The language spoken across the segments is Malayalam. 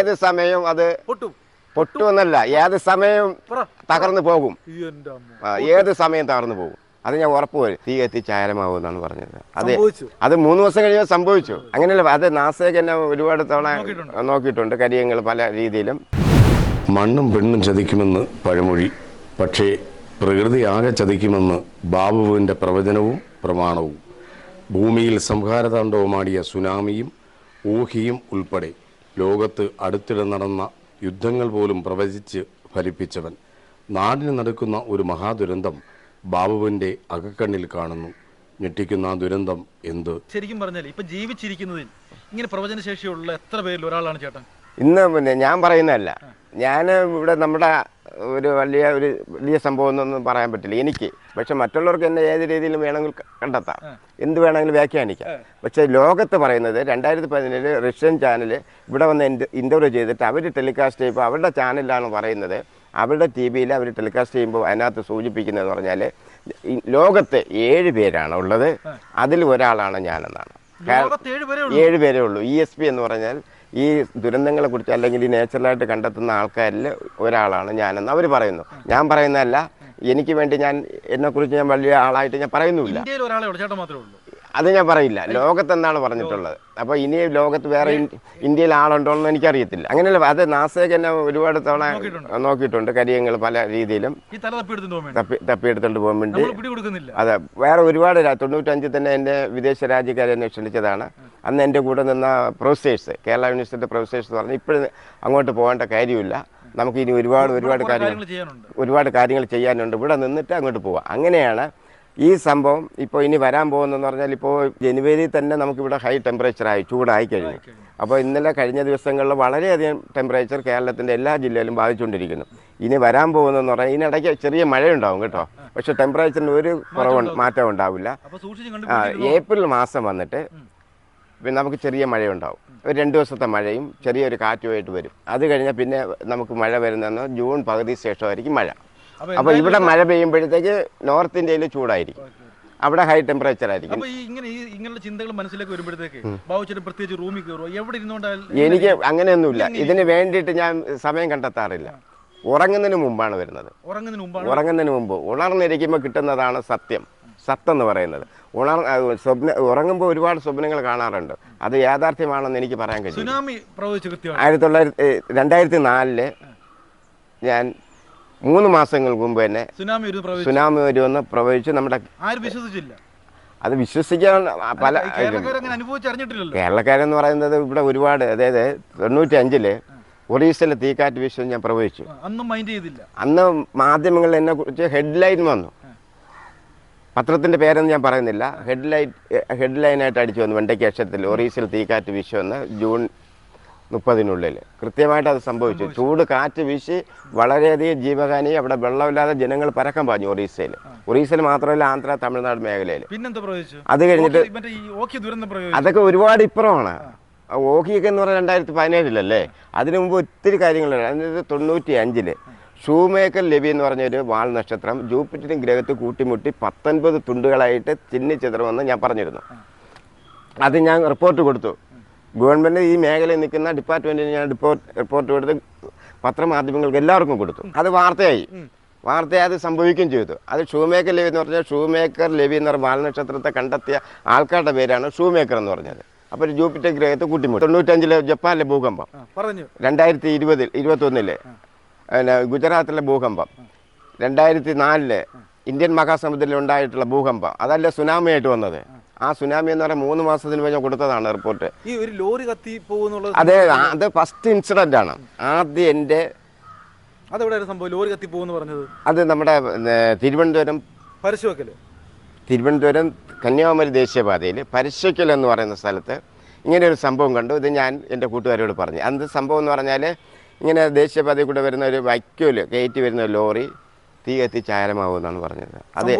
ഏത് സമയവും അത് പൊട്ടും. പൊട്ടുമെന്നല്ല ഏത് സമയവും തകർന്നു പോകും. ഏത് സമയം തകർന്നു പോകും. അത് ഞാൻ ഉറപ്പ് വരും. തീ കത്തി ചാരമാവും എന്നാണ് പറഞ്ഞത്. അത് അത് മൂന്ന് ദിവസം കഴിയുമ്പോൾ സംഭവിച്ചു. അങ്ങനെയല്ല അത് നാസേക്ക് എന്നെ ഒരുപാട് തവണ നോക്കിയിട്ടുണ്ട് കരിയങ്ങൾ പല രീതിയിലും. മണ്ണും പെണ്ണും ചതിക്കുമെന്ന് പഴമൊഴി പക്ഷേ പ്രകൃതി ആകെ ചതിക്കുമെന്ന് ബാബുവിന്റെ പ്രവചനവും പ്രമാണവും. ഭൂമിയിൽ സംഹാരതാണ്ഡവമാടിയ സുനാമിയും ഊഹിയും ഉൾപ്പെടെ ലോകത്ത് അടുത്തിടെ നടന്ന യുദ്ധങ്ങൾ പോലും പ്രവചിച്ച് ഫലിപ്പിച്ചവൻ. നാടിന് നടക്കുന്ന ഒരു മഹാദുരന്തം ബാബുവിന്റെ അകക്കണ്ണിൽ കാണുന്നു. ഞെട്ടിക്കുന്ന ആ ദുരന്തം എന്ത്? ശരിക്കും പറഞ്ഞാൽ ഇപ്പൊ ജീവിച്ചിരിക്കുന്നതിൽ ഇങ്ങനെ പ്രവചനശേഷിയുള്ള എത്ര പേരിൽ ഒരാളാണ് ചേട്ടൻ? ഇന്ന് പിന്നെ ഞാൻ പറയുന്നതല്ല. ഞാൻ ഇവിടെ നമ്മുടെ ഒരു വലിയ ഒരു വലിയ സംഭവം എന്നൊന്നും പറയാൻ പറ്റില്ല. എനിക്ക്. പക്ഷെ മറ്റുള്ളവർക്ക് എന്നെ ഏത് രീതിയിലും വേണമെങ്കിൽ കണ്ടെത്താം. എന്ത് വേണമെങ്കിലും വ്യാഖ്യാനിക്കാം. പക്ഷേ ലോകത്ത് പറയുന്നത് രണ്ടായിരത്തി പതിനേഴ് റഷ്യൻ ചാനൽ ഇവിടെ വന്ന് ഇന്റർവ്യൂ ചെയ്തിട്ട് അവർ ടെലികാസ്റ്റ് ചെയ്യുമ്പോൾ അവരുടെ ചാനലിലാണ് പറയുന്നത്. അവരുടെ ടി വിയിൽ അവർ ടെലികാസ്റ്റ് ചെയ്യുമ്പോൾ അതിനകത്ത് സൂചിപ്പിക്കുന്നതെന്ന് പറഞ്ഞാൽ ലോകത്ത് ഏഴ് പേരാണ് ഉള്ളത്. അതിൽ ഒരാളാണ് ഞാനെന്നാണ്. ഏഴ് പേരേ ഉള്ളൂ. ഇ എസ് പി എന്ന് പറഞ്ഞാൽ ഈ ദുരന്തങ്ങളെക്കുറിച്ച് അല്ലെങ്കിൽ ഈ നേച്ചുറലായിട്ട് കണ്ടെത്തുന്ന ആൾക്കാരിൽ ഒരാളാണ് ഞാനെന്ന് അവർ പറയുന്നു. ഞാൻ പറയുന്നതല്ല എനിക്ക് വേണ്ടി ഞാൻ എന്നെക്കുറിച്ച് ഞാൻ വലിയ ആളായിട്ട് ഞാൻ പറയുന്നുമില്ല. ഒരാളെ മാത്രമേ ഉള്ളൂ. അത് ഞാൻ പറയില്ല. ലോകത്തെന്നാണ് പറഞ്ഞിട്ടുള്ളത്. അപ്പോൾ ഇനി ലോകത്ത് വേറെ ഇന്ത്യയിൽ ആളുണ്ടോ എന്ന് എനിക്കറിയത്തില്ല. അങ്ങനെയല്ല അത് നാസേക്ക് എന്നെ ഒരുപാട് തവണ നോക്കിയിട്ടുണ്ട്. കരിയങ്ങൾ പല രീതിയിലും തപ്പി തപ്പിയെടുത്തോണ്ട് പോകാൻ വേണ്ടി. അതെ വേറെ ഒരുപാട് തൊണ്ണൂറ്റഞ്ചിൽ തന്നെ എന്റെ വിദേശ രാജ്യക്കാരെ എന്നെ ക്ഷണിച്ചതാണ്. അന്ന് എന്റെ കൂടെ നിന്ന പ്രൊഫസേഴ്സ് കേരള യൂണിവേഴ്സിറ്റി പ്രൊഫസേഴ്സ് പറഞ്ഞു ഇപ്പോഴും അങ്ങോട്ട് പോകേണ്ട കാര്യമില്ല. നമുക്ക് ഇനി ഒരുപാട് ഒരുപാട് കാര്യങ്ങൾ ഒരുപാട് കാര്യങ്ങൾ ചെയ്യാനുണ്ട്. ഇവിടെ നിന്നിട്ട് അങ്ങോട്ട് പോവാം. അങ്ങനെയാണ് ഈ സംഭവം ഇപ്പോൾ ഇനി വരാൻ പോകുന്നതെന്ന് പറഞ്ഞാൽ ഇപ്പോൾ ജനുവരി തന്നെ നമുക്കിവിടെ ഹൈ ടെമ്പറേച്ചറായി ചൂടായി കഴിഞ്ഞു. അപ്പോൾ ഇന്നലെ കഴിഞ്ഞ ദിവസങ്ങളിൽ വളരെയധികം ടെമ്പറേച്ചർ കേരളത്തിന്റെ എല്ലാ ജില്ലയിലും ബാധിച്ചുകൊണ്ടിരിക്കുന്നു. ഇനി വരാൻ പോകുന്നതെന്ന് പറഞ്ഞാൽ ഇതിനിടയ്ക്ക് ചെറിയ മഴയുണ്ടാവും കേട്ടോ. പക്ഷേ ടെമ്പറേച്ചറിന് ഒരു കുറവ് മാറ്റം ഉണ്ടാവില്ല. ഏപ്രിൽ മാസം വന്നിട്ട് പിന്നെ നമുക്ക് ചെറിയ മഴയുണ്ടാവും. ഒരു രണ്ട് ദിവസത്തെ മഴയും ചെറിയൊരു കാറ്റുമായിട്ട് വരും. അത് കഴിഞ്ഞാൽ പിന്നെ നമുക്ക് മഴ വരുന്നതെന്ന് ജൂൺ പകുതി ശേഷമായിരിക്കും മഴ. അപ്പോൾ ഇവിടെ മഴ പെയ്യുമ്പോഴത്തേക്ക് നോർത്ത് ഇന്ത്യയിൽ ചൂടായിരിക്കും. അവിടെ ഹൈ ടെമ്പറേച്ചർ ആയിരിക്കും. അപ്പൊ ഈ ഇങ്ങനെ ഈ ഇങ്ങനെയുള്ള ചിന്തകൾ മനസ്സിലേക്ക് വരുമ്പോഴത്തേക്ക് ബാബുച്ചേട്ടൻ പ്രത്യേകിച്ച് റൂമിൽ കയറുമോ എവിടെ എനിക്ക് അങ്ങനെയൊന്നുമില്ല. ഇതിന് വേണ്ടിയിട്ട് ഞാൻ സമയം കണ്ടെത്താറില്ല. ഉറങ്ങുന്നതിന് മുമ്പാണ് വരുന്നത്. ഉറങ്ങുന്നതിന് മുമ്പാണ്? ഉറങ്ങുന്നതിന് മുമ്പ്. ഉണർന്നിരിക്കുമ്പോൾ കിട്ടുന്നതാണ് സത്യം. സത്തെന്ന് പറയുന്നത്. ഉണർ സ്വപ്ന ഉറങ്ങുമ്പോൾ ഒരുപാട് സ്വപ്നങ്ങൾ കാണാറുണ്ട്. അത് യാഥാർത്ഥ്യമാണെന്ന് എനിക്ക് പറയാൻ കഴിയും ആയിരത്തി തൊള്ളായിരത്തി രണ്ടായിരത്തി നാലിൽ ഞാൻ മൂന്ന് മാസങ്ങൾക്ക് മുമ്പ് തന്നെ സുനാമി വരുമെന്ന് പ്രവചിച്ച്. നമ്മുടെ അത് വിശ്വസിക്കാൻ പല കേരളക്കാരെന്ന് പറയുന്നത് ഇവിടെ ഒരുപാട് അതായത് തൊണ്ണൂറ്റി അഞ്ചിൽ ഒറീസയിലെ തീക്കാറ്റ് വിശ്വം ഞാൻ പ്രവചിച്ചു. അന്നും മാധ്യമങ്ങളിൽ എന്നെ കുറിച്ച് ഹെഡ്ലൈൻ വന്നു. പത്രത്തിന്റെ പേരൊന്നും ഞാൻ പറയുന്നില്ല. ഹെഡ്ലൈറ്റ് ഹെഡ്ലൈനായിട്ട് അടിച്ചു വന്നു വെണ്ടയ്ക്ക് അക്ഷരത്തിൽ ഒറീസയിൽ തീക്കാറ്റ് വിശ്വം എന്ന് ജൂൺ മുപ്പതിനുള്ളിൽ. കൃത്യമായിട്ട് അത് സംഭവിച്ചു. ചൂട് കാറ്റ് വീശി വളരെയധികം ജീവഹാനി അവിടെ വെള്ളമില്ലാതെ ജനങ്ങൾ പരക്കം പാഞ്ഞു ഒറീസയിൽ. ഒറീസയിൽ മാത്രമല്ല ആന്ധ്ര തമിഴ്നാട് മേഖലയിൽ. അത് കഴിഞ്ഞിട്ട് അതൊക്കെ ഒരുപാട് ഇപ്പുറമാണ്. ഓക്കിയൊക്കെ എന്ന് പറഞ്ഞാൽ രണ്ടായിരത്തി പതിനേഴിലല്ലേ അതിനു മുമ്പ് ഒത്തിരി കാര്യങ്ങളുണ്ട് അതായത് തൊണ്ണൂറ്റി അഞ്ചിൽ ഷൂമേക്കർ ലെവി എന്ന് പറഞ്ഞൊരു വാൾ നക്ഷത്രം ജൂപ്പിറ്ററും ഗ്രഹത്ത് കൂട്ടിമുട്ടി പത്തൊൻപത് തുണ്ടുകളായിട്ട് ചിന്നിച്ചിതറുമെന്ന് ഞാൻ പറഞ്ഞിരുന്നു. അത് ഞാൻ റിപ്പോർട്ട് കൊടുത്തു. ഗവൺമെന്റ് ഈ മേഖലയിൽ നിൽക്കുന്ന ഡിപ്പാർട്ട്മെന്റിന് ഞാൻ റിപ്പോർട്ട് റിപ്പോർട്ട് കൊടുത്ത് പത്രമാധ്യമങ്ങൾക്ക് എല്ലാവർക്കും കൊടുത്തു. അത് വാർത്തയായി. വാർത്തയായി അത് സംഭവിക്കുകയും ചെയ്തു. അത് ഷൂമേക്കർ ലെവി എന്ന് പറഞ്ഞാൽ ഷൂമേക്കർ ലെവി എന്ന് പറഞ്ഞ വാൽനക്ഷത്രത്തെ കണ്ടെത്തിയ ആൾക്കാരുടെ പേരാണ് ഷൂമേക്കർ എന്ന് പറഞ്ഞത്. അപ്പോൾ ഒരു ജൂപ്പിറ്റർ ഗ്രഹത്തെ കൂട്ടിമുട്ടി. തൊണ്ണൂറ്റഞ്ചിലെ ജപ്പാനിലെ ഭൂകമ്പം. പറഞ്ഞു. രണ്ടായിരത്തി ഇരുപതിൽ ഇരുപത്തൊന്നിലെ പിന്നെ ഗുജറാത്തിലെ ഭൂകമ്പം. രണ്ടായിരത്തി നാലിലെ ഇന്ത്യൻ മഹാസമുദ്രത്തിൽ ഉണ്ടായിട്ടുള്ള ഭൂകമ്പം. അതല്ല സുനാമിയായിട്ട് വന്നത്. ആ സുനാമി എന്ന് പറഞ്ഞാൽ മൂന്ന് മാസത്തിന് കഴിഞ്ഞാൽ കൊടുത്തതാണ് റിപ്പോർട്ട്. ഈ ഒരു ലോറി കത്തി പോകുന്നുള്ളത് അതെ അത് ഫസ്റ്റ് ഇൻസിഡന്റ് ആണ്. ആദ്യം എന്റെ സംഭവം? ലോറി കത്തി പോകുന്നു പറഞ്ഞത്? അത് നമ്മുടെ തിരുവനന്തപുരം പരശുവക്കൽ തിരുവനന്തപുരം കന്യാകുമാരി ദേശീയപാതയിൽ പരശുവക്കൽ എന്ന് പറയുന്ന സ്ഥലത്ത് ഇങ്ങനെ ഒരു സംഭവം കണ്ടു. ഇത് ഞാൻ എന്റെ കൂട്ടുകാരോട് പറഞ്ഞു. അത് സംഭവം എന്ന് പറഞ്ഞാൽ ഇങ്ങനെ ദേശീയപാതയിൽ കൂടെ വരുന്ന ഒരു വൈക്കോൽ കയറ്റി വരുന്ന ലോറി തീ കത്തി ചാരമാവും പറഞ്ഞത്. അത്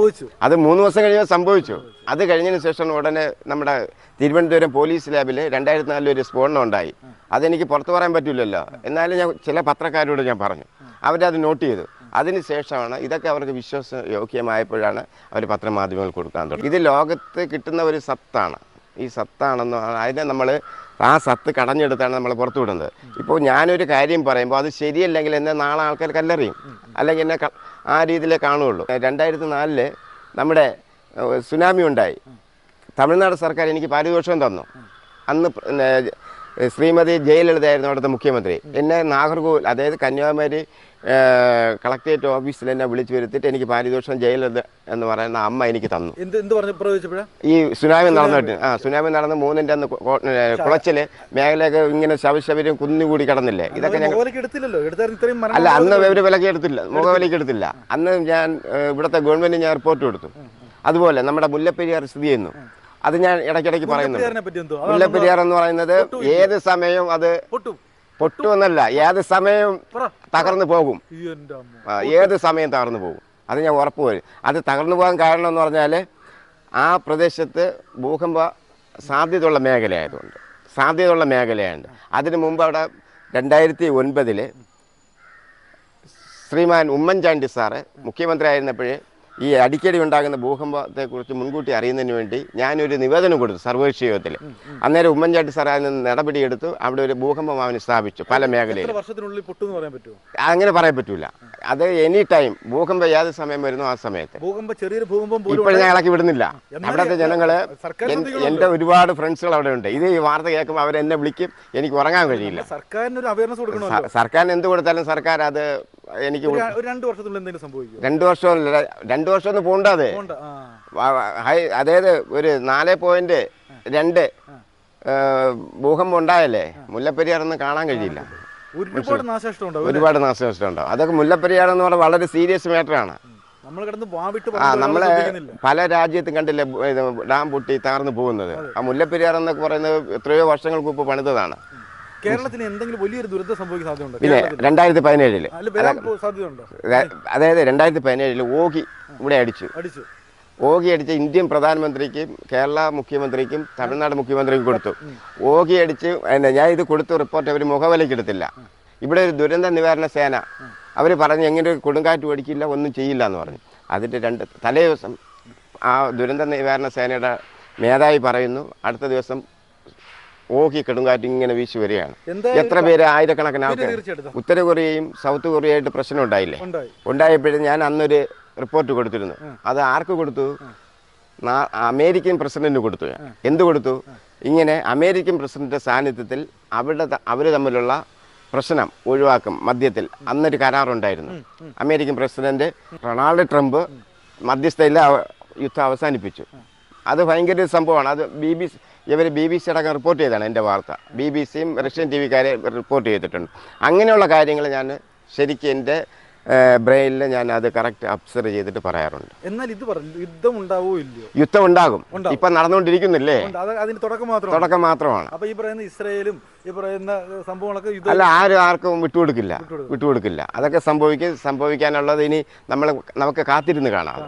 അത് മൂന്ന് ദിവസം കഴിഞ്ഞാൽ സംഭവിച്ചു. അത് കഴിഞ്ഞതിന് ശേഷം ഉടനെ നമ്മുടെ തിരുവനന്തപുരം പോലീസ് ലാബിൽ രണ്ടായിരത്തി നാലിൽ ഒരു സ്ഫോടനം ഉണ്ടായി. അതെനിക്ക് പുറത്തു പറയാൻ പറ്റില്ലല്ലോ. എന്നാലും ഞാൻ ചില പത്രക്കാരോട് ഞാൻ പറഞ്ഞു. അവരത് നോട്ട് ചെയ്തു. അതിന് ശേഷമാണ് ഇതൊക്കെ അവർക്ക് വിശ്വാസ യോഗ്യമായപ്പോഴാണ് അവർ പത്രമാധ്യമങ്ങൾ കൊടുക്കാൻ തുടങ്ങി. ഇത് ലോകത്ത് കിട്ടുന്ന ഒരു സത്താണ്. ഈ സത്താണെന്ന് അതിനെ നമ്മൾ ആ സത്ത് കടഞ്ഞെടുത്താണ് നമ്മൾ പുറത്തു വിടുന്നത്. ഇപ്പോൾ ഞാനൊരു കാര്യം പറയുമ്പോൾ അത് ശരിയല്ലെങ്കിൽ എന്നെ നാളെ ആൾക്കാർ കല്ലെറിയും. അല്ലെങ്കിൽ എന്നെ ആ രീതിയിലേ കാണുകയുള്ളൂ. രണ്ടായിരത്തി നാലിൽ നമ്മുടെ സുനാമി ഉണ്ടായി. തമിഴ്നാട് സർക്കാർ എനിക്ക് പാരിതോഷികം തന്നു. അന്ന് ശ്രീമതി ജയലളിതയായിരുന്നു അവിടുത്തെ മുഖ്യമന്ത്രി. എന്നെ നാഗർകോവിൽ അതായത് കന്യാകുമാരി കളക്ടറേറ്റ് ഓഫീസിൽ എന്നെ വിളിച്ചു വരുത്തിയിട്ട് എനിക്ക് പാരിതോഷം ജയലളിത എന്ന് പറയുന്ന അമ്മ എനിക്ക് തന്നു. ഈ സുനാമി നടന്നിട്ട് ആ സുനാമി നടന്ന് മൂന്നിന്റെ അന്ന് കുളച്ചിൽ മേഖലയൊക്കെ ഇങ്ങനെ ശവശവരും കുന്നുകൂടി കിടന്നില്ലേ? ഇതൊക്കെ ഞങ്ങൾ അല്ല അന്ന് ഇവർ വിലക്ക് എടുത്തില്ല. മുഖവിലക്ക് എടുത്തില്ല. അന്ന് ഞാൻ ഇവിടുത്തെ ഗവൺമെന്റ് ഞാൻ റിപ്പോർട്ട് കൊടുത്തു. അതുപോലെ നമ്മുടെ മുല്ലപ്പെരിയാർ സ്ഥിതി ചെയ്യുന്നു. അത് ഞാൻ ഇടയ്ക്കിടയ്ക്ക് പറയുന്നുണ്ട്. മുല്ലപ്പെരിയാർ എന്ന് പറയുന്നത് ഏത് സമയവും അത് പൊട്ടു. പൊട്ടുമെന്നല്ല ഏത് സമയവും തകർന്നു പോകും. ഏത് സമയം തകർന്നു പോകും. അത് ഞാൻ ഉറപ്പ് വരും. അത് തകർന്നു പോകാൻ കാരണം എന്ന് പറഞ്ഞാൽ ആ പ്രദേശത്ത് ഭൂകമ്പ സാധ്യതയുള്ള മേഖലയായതുകൊണ്ട് സാധ്യതയുള്ള മേഖലയുണ്ട് അതിനു മുമ്പ് അവിടെ രണ്ടായിരത്തി ഒൻപതിൽ ശ്രീമാൻ ഉമ്മൻചാണ്ടി സാറ് മുഖ്യമന്ത്രി ആയിരുന്നപ്പോഴേ ഈ അടിക്കടി ഉണ്ടാകുന്ന ഭൂകമ്പത്തെക്കുറിച്ച് മുൻകൂട്ടി അറിയുന്നതിന് വേണ്ടി ഞാനൊരു നിവേദനം കൊടുത്തു സർവകക്ഷി യോഗത്തിൽ അന്നേരം ഉമ്മൻചാണ്ടി സാർ അതിൽ നിന്ന് നടപടിയെടുത്തു അവിടെ ഒരു ഭൂകമ്പം അവന് സ്ഥാപിച്ചു പല മേഖലയിൽ എത്ര വർഷത്തിനുള്ളിൽ പൊട്ടുമെന്ന് പറയാൻ പറ്റുമോ? അങ്ങനെ പറയാൻ പറ്റൂല. അത് എനി ടൈം ഭൂകമ്പം ഏത് സമയം വരുന്നു ആ സമയത്ത്. ഇപ്പോഴും ഞാൻ ഇളക്കി വിടുന്നില്ല. അവിടുത്തെ ജനങ്ങൾ എന്റെ ഒരുപാട് ഫ്രണ്ട്സുകൾ അവിടെ ഉണ്ട്. ഇത് ഈ വാർത്ത കേൾക്കുമ്പോൾ അവരെന്നെ വിളിക്കും. എനിക്ക് ഉറങ്ങാൻ കഴിയില്ല. സർക്കാരിന് എന്ത് കൊടുത്താലും സർക്കാർ അത് എനിക്ക് രണ്ട് എന്തെങ്കിലും സംഭവിക്കും രണ്ടു വർഷം രണ്ടു വർഷം ഒന്നും പോണ്ടാതെ ഹൈ അതായത് ഒരു നാല് പോയിന്റ് രണ്ട് ഭൂകമ്പം ഉണ്ടായല്ലേ? മുല്ലപ്പെരിയാറൊന്നും കാണാൻ കഴിയില്ല. ഒരുപാട് നാശനഷ്ടം ഒരുപാട് നാശനഷ്ടം ഉണ്ടാവും അതൊക്കെ മുല്ലപ്പെരിയാർ എന്ന് പറഞ്ഞാൽ വളരെ സീരിയസ് മാറ്ററാണ് നമ്മൾ നമ്മൾ വാവിട്ട് ആ പറഞ്ഞിട്ട് നമ്മളെ പല രാജ്യത്തും കണ്ടില്ലേ ഡാം പൊട്ടി താർന്നു പോകുന്നത്. ആ മുല്ലപ്പെരിയാർ എന്നൊക്കെ പറയുന്നത് എത്രയോ വർഷങ്ങൾക്ക് മുമ്പ് പണിതതാണ്. കേരളത്തിന് എന്തെങ്കിലും വലിയൊരു ദുരന്തം സംഭവിക്കാൻ സാധ്യതയുണ്ടോ? പിന്നെ? രണ്ടായിരത്തി പതിനേഴിൽ സാധ്യതയുണ്ടോ? അതായത് രണ്ടായിരത്തി പതിനേഴിൽ ഓഗി ഇവിടെ അടിച്ചു. അടിച്ചു. ഓഗി അടിച്ച് ഇന്ത്യൻ പ്രധാനമന്ത്രിക്കും കേരള മുഖ്യമന്ത്രിക്കും തമിഴ്നാട് മുഖ്യമന്ത്രിക്കും കൊടുത്തു. ഓഗി അടിച്ച് ഞാൻ ഇത് കൊടുത്ത റിപ്പോർട്ട് അവർ മുഖവിലയ്ക്ക് എടുത്തില്ല. ഇവിടെ ഒരു ദുരന്ത നിവാരണ സേന. അവർ പറഞ്ഞു എങ്ങനെ കൊടുങ്കാറ്റ് ഓടിക്കില്ല ഒന്നും ചെയ്യില്ല എന്ന് പറഞ്ഞു. അതിന്റെ രണ്ട് തലേ ദിവസം ആ ദുരന്ത നിവാരണ സേനയുടെ മേധാവി പറയുന്നു അടുത്ത ദിവസം ഓഗി കെടുങ്കാറ്റ് ഇങ്ങനെ വീശി വരികയാണ്. എത്ര പേര്? ആയിരക്കണക്കിന് ആൾക്കാർ ഉത്തര കൊറിയയും സൗത്ത് കൊറിയയായിട്ട് പ്രശ്നം ഉണ്ടായില്ലേ? ഉണ്ടായി. ഉണ്ടായപ്പോഴും ഞാൻ അന്നൊരു റിപ്പോർട്ട് കൊടുത്തിരുന്നു. അത് ആർക്ക് കൊടുത്തു? അമേരിക്കൻ പ്രസിഡന്റിന് കൊടുത്തു. എന്ത് കൊടുത്തു? ഇങ്ങനെ അമേരിക്കൻ പ്രസിഡന്റിന്റെ സാന്നിധ്യത്തിൽ അവിടെ അവർ തമ്മിലുള്ള പ്രശ്നം ഒഴിവാക്കും മധ്യത്തിൽ. അന്നൊരു കരാറുണ്ടായിരുന്നു. അമേരിക്കൻ പ്രസിഡന്റ് റൊണാൾഡ് ട്രംപ് മധ്യസ്ഥയിൽ യുദ്ധം അവസാനിപ്പിച്ചു. അത് ഭയങ്കര സംഭവമാണ്. അത് ബി ബി ഇവർ ബി ബി സി അടക്കം റിപ്പോർട്ട് ചെയ്തതാണ് എന്റെ വാർത്ത. ബി ബി സിയും റഷ്യൻ ടി വിക്കാരെ റിപ്പോർട്ട് ചെയ്തിട്ടുണ്ട്. അങ്ങനെയുള്ള കാര്യങ്ങൾ ഞാൻ ശരിക്കും എന്റെ ബ്രെയിനിൽ ഞാൻ അത് കറക്റ്റ് അബ്സർവ് ചെയ്തിട്ട് പറയാറുണ്ട്. എന്നാൽ ഇത് യുദ്ധം ഉണ്ടാവോ ഇല്ലയോ? യുദ്ധം ഉണ്ടാകും. ഇപ്പൊ നടന്നുകൊണ്ടിരിക്കുന്നില്ലേ? അതിന് തുടക്കം മാത്രമാണ്. തുടക്കം മാത്രമാണ്. അപ്പൊ ഈ പറയുന്ന ഇസ്രയേലും ഈ പറയുന്ന സംഭവങ്ങളൊക്കെ അല്ല ആരും ആർക്കും വിട്ടുകൊടുക്കില്ല. വിട്ടുകൊടുക്കില്ല. അതൊക്കെ സംഭവിക്കും സംഭവിക്കാനുള്ളത് ഇനി നമ്മൾ നമുക്ക് കാത്തിരുന്ന് കാണാം.